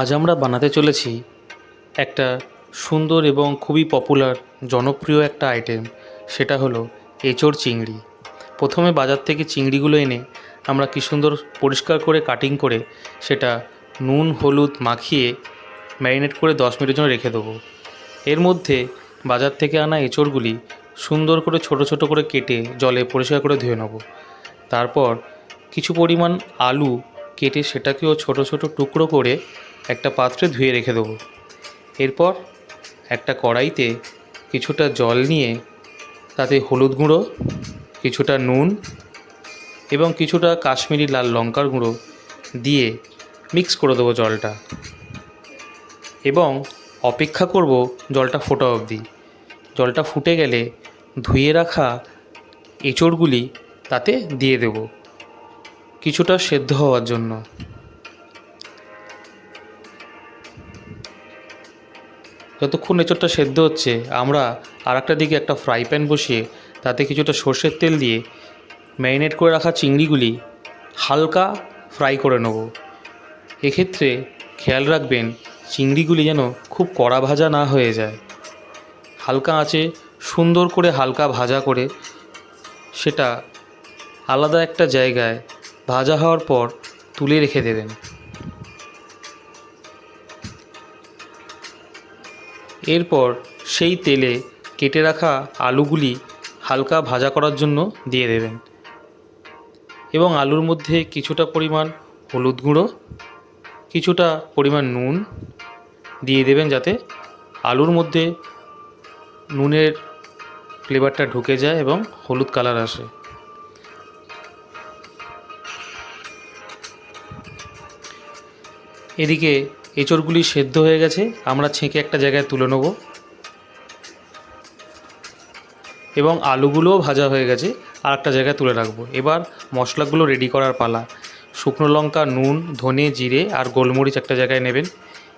আজ আমরা বানাতে চলেছি একটা সুন্দর এবং খুবই পপুলার জনপ্রিয় একটা আইটেম সেটা হলো এঁচোড় চিংড়ি। প্রথমে বাজার থেকে চিংড়িগুলো এনে আমরা কী সুন্দর পরিষ্কার করে কাটিং করে সেটা নুন, হলুদ মাখিয়ে ম্যারিনেট করে দশ মিনিটের জন্য রেখে দেবো। এর মধ্যে বাজার থেকে আনা এঁচোড়গুলি সুন্দর করে ছোট ছোট করে কেটে জলে পরিষ্কার করে ধুয়ে নেব। তারপর কিছু পরিমাণ আলু কেটে সেটাকেও ছোট ছোট টুকরো করে একটা পাত্রে ধুয়ে রেখে দেবো। এরপর একটা কড়াইতে কিছুটা জল নিয়ে তাতে হলুদ গুঁড়ো, কিছুটা নুন এবং কিছুটা কাশ্মীরি লাল লঙ্কার গুঁড়ো দিয়ে মিক্স করে দেবো জলটা এবং অপেক্ষা করব জলটা ফোটা অবধি। জলটা ফুটে গেলে ধুয়ে রাখা এঁচোড়গুলি তাতে দিয়ে দেব। কিছুটা সেদ্ধ হওয়ার জন্য। যতক্ষণ এঁচোড়টা সেদ্ধ হচ্ছে, আমরা আর একটা দিকে একটা ফ্রাই প্যান বসিয়ে তাতে কিছুটা সর্ষের তেল দিয়ে ম্যারিনেট করে রাখা চিংড়িগুলি হালকা ফ্রাই করে নেব। এক্ষেত্রে খেয়াল রাখবেন চিংড়িগুলি যেন খুব কড়া ভাজা না হয়ে যায়। হালকা আঁচে সুন্দর করে হালকা ভাজা করে সেটা আলাদা একটা জায়গায় ভাজা হওয়ার পর তুলে রেখে দেবেন। এরপর সেই তেলে কেটে রাখা আলুগুলি হালকা ভাজা করার জন্য দিয়ে দেবেন। এবং আলুর মধ্যে কিছুটা পরিমাণ হলুদ গুঁড়ো, কিছুটা পরিমাণ নুন দিয়ে দেবেন যাতে আলুর মধ্যে নুনের ফ্লেভারটা ঢুকে যায় এবং হলুদ কালার আসে। এদিকে এঁচড়গুলি সেদ্ধ হয়ে গেছে, আমরা ছেঁকে একটা জায়গায় তুলে নেব। এবং আলুগুলোও ভাজা হয়ে গেছে আর একটা জায়গায় তুলে রাখব। এবার মশলাগুলো রেডি করার পালা। শুকনো লঙ্কা, নুন, ধনে, জিরে আর গোলমরিচ একটা জায়গায় নেবেন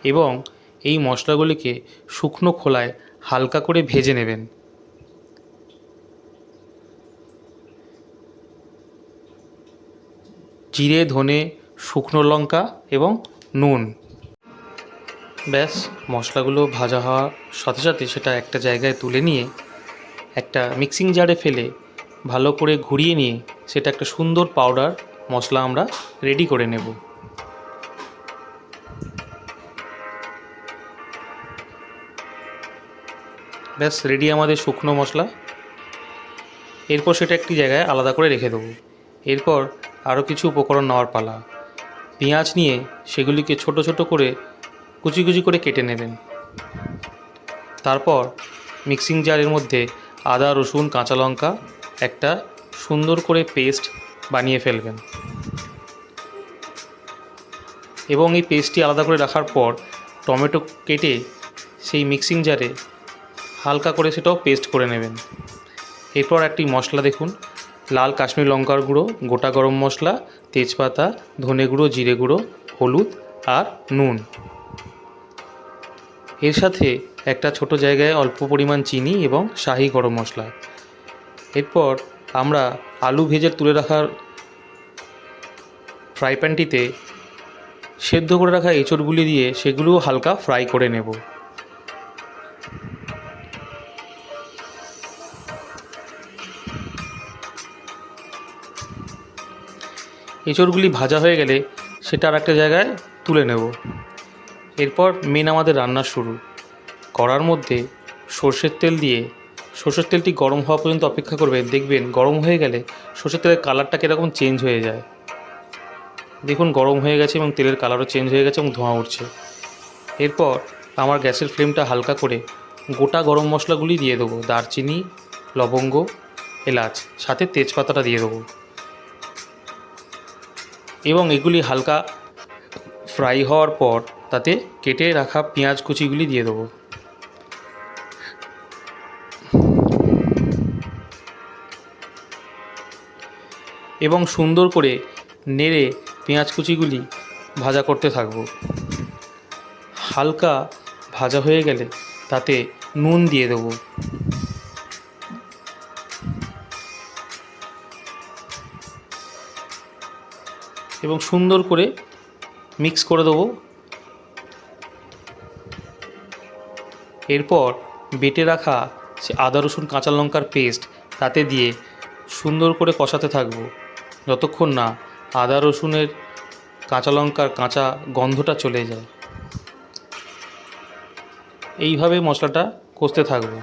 এবং এই মশলাগুলিকে শুকনো খোলায় হালকা করে ভেজে নেবেন। জিরে, ধনে, শুকনো লঙ্কা এবং নুন। ব্যাস, মশলাগুলো ভাজা হওয়ার সাথে সাথে সেটা একটা জায়গায় তুলে নিয়ে, একটা মিক্সিং জারে ফেলে, ভালো করে ঘুরিয়ে নিয়ে সেটা একটা সুন্দর পাউডার মশলা আমরা রেডি করে নেব। ব্যাস রেডি আমাদের শুকনো মশলা। এরপর সেটা একটি জায়গায় আলাদা করে রেখে দেবো। এরপর আরও কিছু উপকরণ নেওয়ার পালা। পেঁয়াজ নিয়ে সেগুলিকে ছোট ছোট করে কুচি কুচি করে কেটে নেবেন। তারপর মিক্সিং জারের মধ্যে আদা, রসুন, কাঁচা লঙ্কা একটা সুন্দর করে পেস্ট বানিয়ে ফেলবেন। এবং এই পেস্টটি আলাদা করে রাখার পর টমেটো কেটে সেই মিক্সিং জারে হালকা করে সেটাও পেস্ট করে নেবেন। এরপর একটি মশলা দেখুন, লাল কাশ্মীর লঙ্কার গুঁড়ো, গোটা গরম মশলা, তেজপাতা, ধনে গুঁড়ো, জিরে গুঁড়ো, হলুদ আর নুন। এর সাথে একটা ছোট জায়গায় অল্প পরিমাণ চিনি এবং শাহি গরম মশলা। এরপর আমরা আলু ভেজে তুলে রাখার ফ্রাই প্যানটিতে সেদ্ধ করে রাখা এঁচড়গুলি দিয়ে সেগুলোও হালকা ফ্রাই করে নেব। এঁচড়গুলি ভাজা হয়ে গেলে সেটা আর একটা জায়গায় তুলে নেব। এরপর মেন আমাদের রান্না শুরু। কড়ার মধ্যে সর্ষের তেল দিয়ে, সর্ষের তেলটি গরম হওয়া পর্যন্ত অপেক্ষা করবেন দেখবেন গরম হয়ে গেলে সর্ষের তেলের কালারটা কীরকম চেঞ্জ হয়ে যায়। দেখুন গরম হয়ে গেছে এবং তেলের কালারও চেঞ্জ হয়ে গেছে এবং ধোঁয়া উঠছে। এরপর আমার গ্যাসের ফ্লেমটা হালকা করে গোটা গরম মশলাগুলি দিয়ে দেবো। দারচিনি, লবঙ্গ, এলাচ, সাথে তেজপাতাটা দিয়ে দেবো। এবং এগুলি হালকা ফ্রাই হওয়ার পর তাতে কেটে রাখা পেঁয়াজ কুচিগুলি দিয়ে দেবো। এবং সুন্দর করে নেড়ে পেঁয়াজ কুচিগুলি ভাজা করতে থাকব। হালকা ভাজা হয়ে গেলে তাতে নুন দিয়ে দেবো। এবং সুন্দর করে মিক্স করে দেবো। এরপর বেটে রাখা সে আদা, রসুন, কাঁচা লঙ্কার পেস্ট তাতে দিয়ে সুন্দর করে কষাতে থাকব। যতক্ষণ না আদা, রসুনের কাঁচা লঙ্কার কাঁচা গন্ধটা চলে যায়। এইভাবে মশলাটা কষতে থাকব।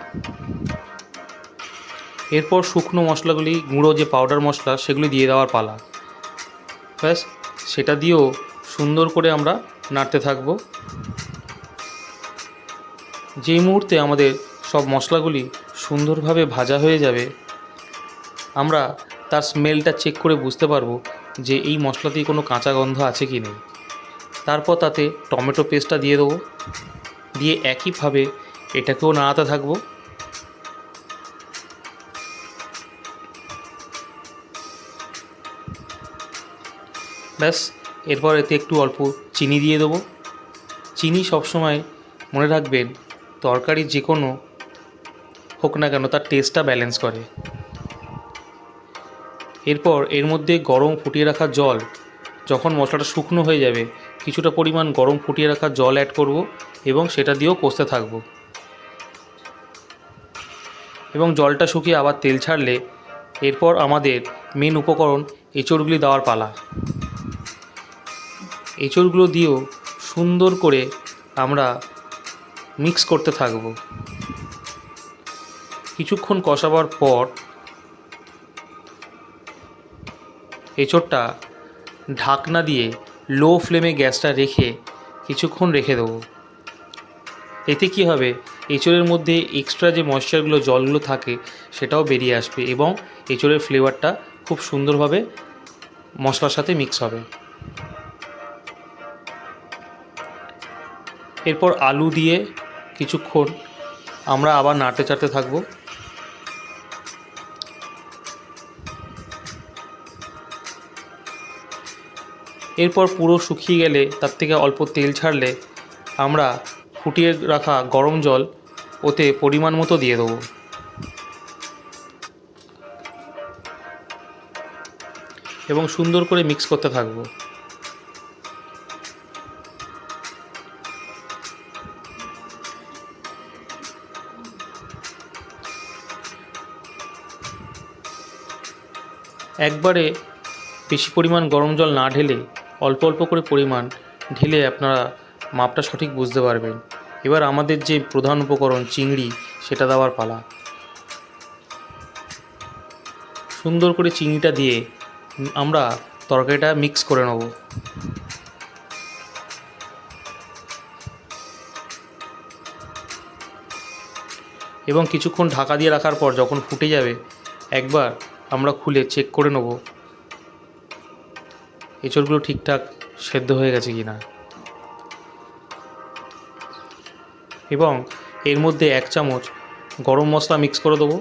এরপর শুকনো মশলাগুলি, গুঁড়ো যে পাউডার মশলা, সেগুলি দিয়ে দেওয়ার পালা। ব্যাস, সেটা দিয়েও সুন্দর করে আমরা নাড়তে থাকব। যেই মুহূর্তে আমাদের সব মশলাগুলি সুন্দরভাবে ভাজা হয়ে যাবে, আমরা তার স্মেলটা চেক করে বুঝতে পারব যে এই মশলাতেই কোনো কাঁচা গন্ধ আছে কি নেই। তারপর তাতে টমেটো পেস্টটা দিয়ে দেবো। দিয়ে একইভাবে এটাকেও নাড়াতে থাকব। ব্যাস, এরপর এতে একটু অল্প চিনি দিয়ে দেবো। চিনি সবসময় মনে রাখবেন তরকারি যে কোনো হোক না কেন, তার টেস্টটা ব্যালেন্স করে। এরপর এর মধ্যে গরম ফুটিয়ে রাখা জল, যখন মশলাটা শুকনো হয়ে যাবে, কিছুটা পরিমাণ গরম ফুটিয়ে রাখা জল অ্যাড করব এবং সেটা দিয়েও কষতে থাকব। এবং জলটা শুকিয়ে আবার তেল ছাড়লে এরপর আমাদের মেন উপকরণ এঁচড়গুলি দেওয়ার পালা। এঁচড়গুলো দিয়েও সুন্দর করে আমরা মিক্স করতে থাকব। কিছুক্ষণ কষাবার পর এঁচড়টা ঢাকনা দিয়ে লো ফ্লেমে গ্যাসটা রেখে কিছুক্ষণ রেখে দেবো। এতে কি হবে? এঁচড়ের মধ্যে এক্সট্রা যে ময়েশ্চারগুলো জলগুলো থাকে, সেটাও বেরিয়ে আসবে এবং এঁচড়ের ফ্লেভারটা খুব সুন্দরভাবে মশলার সাথে মিক্স হবে। এরপর আলু দিয়ে কিছুক্ষণ আমরা আবার নাড়তে চাড়তে থাকব। এরপর পুরো শুকিয়ে গেলে তার থেকে অল্প তেল ছাড়লে আমরা ফুটিয়ে রাখা গরম জল ওতে পরিমাণ মতো দিয়ে দেবো। এবং সুন্দর করে মিক্স করতে থাকব। একবারে বেশি পরিমাণ গরম জল না ঢেলে অল্প অল্প করে পরিমাণ ঢেলে আপনারা মাপটা সঠিক বুঝতে পারবেন। এবার আমাদের যে প্রধান উপকরণ চিংড়ি, সেটা দেওয়ার পালা। সুন্দর করে চিংড়িটা দিয়ে আমরা তরকারিটা মিক্স করে নেব। এবং কিছুক্ষণ ঢাকা দিয়ে রাখার পর যখন ফুটে যাবে, একবার আমরা খুলে চেক করে নেব। এঁচড়গুলো ঠিকঠাক সেদ্ধ হয়ে গেছে কি না এবং এর মধ্যে এক চামচ গরম মশলা মিক্স করে দেবো।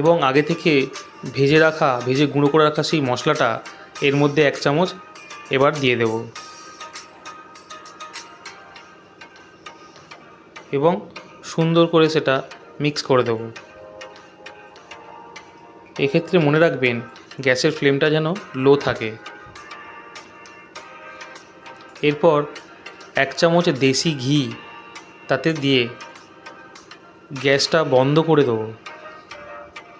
এবং আগে থেকে ভেজে রাখা, ভেজে গুঁড়ো করে রাখা সেই মশলাটা এর মধ্যে এক চামচ এবার দিয়ে দেব। এবং সুন্দর করে সেটা মিক্স করে দেব। এক্ষেত্রে মনে রাখবেন, গ্যাসের ফ্লেমটা যেন লো থাকে। এরপর এক চামচ দেশি ঘি তাতে দিয়ে গ্যাসটা বন্ধ করে দেবো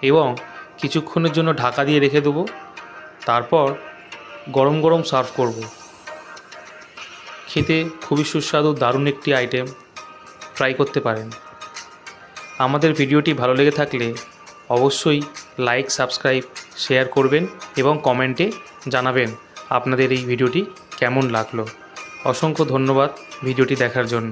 এবং কিছুক্ষণের জন্য ঢাকা দিয়ে রেখে দেবো। তারপর গরম গরম সার্ভ করব। খেতে খুবই সুস্বাদু দারুণ একটি আইটেম ট্রাই করতে পারেন। আমাদের ভিডিওটি ভালো লেগে থাকলে অবশ্যই লাইক সাবস্ক্রাইব শেয়ার করবেন এবং কমেন্টে জানাবেন আপনাদের এই ভিডিওটি কেমন লাগল। অসংখ্য ধন্যবাদ ভিডিওটি দেখার জন্য।